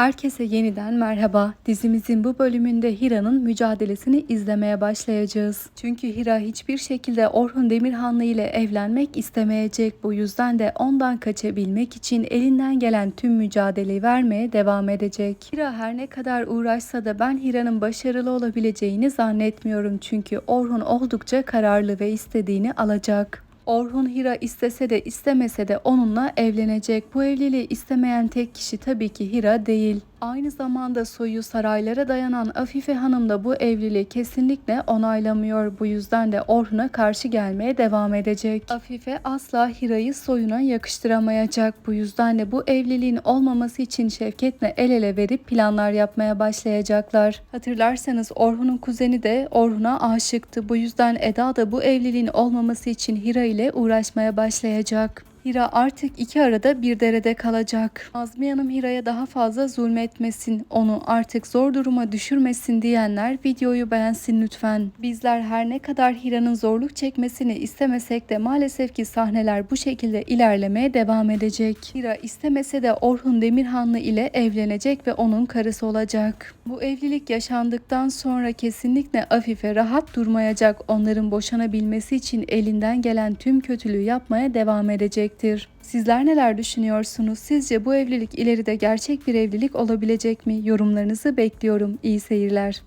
Herkese yeniden merhaba. Dizimizin bu bölümünde Hira'nın mücadelesini izlemeye başlayacağız. Çünkü Hira hiçbir şekilde Orhun Demirhanlı ile evlenmek istemeyecek. Bu yüzden de ondan kaçabilmek için elinden gelen tüm mücadeleyi vermeye devam edecek. Hira her ne kadar uğraşsa da ben Hira'nın başarılı olabileceğini zannetmiyorum. Çünkü Orhun oldukça kararlı ve istediğini alacak. Orhun Hira istese de istemese de onunla evlenecek. Bu evliliği istemeyen tek kişi tabii ki Hira değil. Aynı zamanda soyu saraylara dayanan Afife Hanım da bu evliliği kesinlikle onaylamıyor. Bu yüzden de Orhun'a karşı gelmeye devam edecek. Afife asla Hira'yı soyuna yakıştıramayacak. Bu yüzden de bu evliliğin olmaması için Şevket'le el ele verip planlar yapmaya başlayacaklar. Hatırlarsanız Orhun'un kuzeni de Orhun'a aşıktı. Bu yüzden Eda da bu evliliğin olmaması için Hira ile uğraşmaya başlayacak. Hira artık iki arada bir derede kalacak. Azmiye Hanım Hira'ya daha fazla zulmetmesin, onu artık zor duruma düşürmesin diyenler videoyu beğensin lütfen. Bizler her ne kadar Hira'nın zorluk çekmesini istemesek de maalesef ki sahneler bu şekilde ilerlemeye devam edecek. Hira istemese de Orhun Demirhanlı ile evlenecek ve onun karısı olacak. Bu evlilik yaşandıktan sonra kesinlikle Afife rahat durmayacak. Onların boşanabilmesi için elinden gelen tüm kötülüğü yapmaya devam edecektir. Sizler neler düşünüyorsunuz? Sizce bu evlilik ileride gerçek bir evlilik olabilecek mi? Yorumlarınızı bekliyorum. İyi seyirler.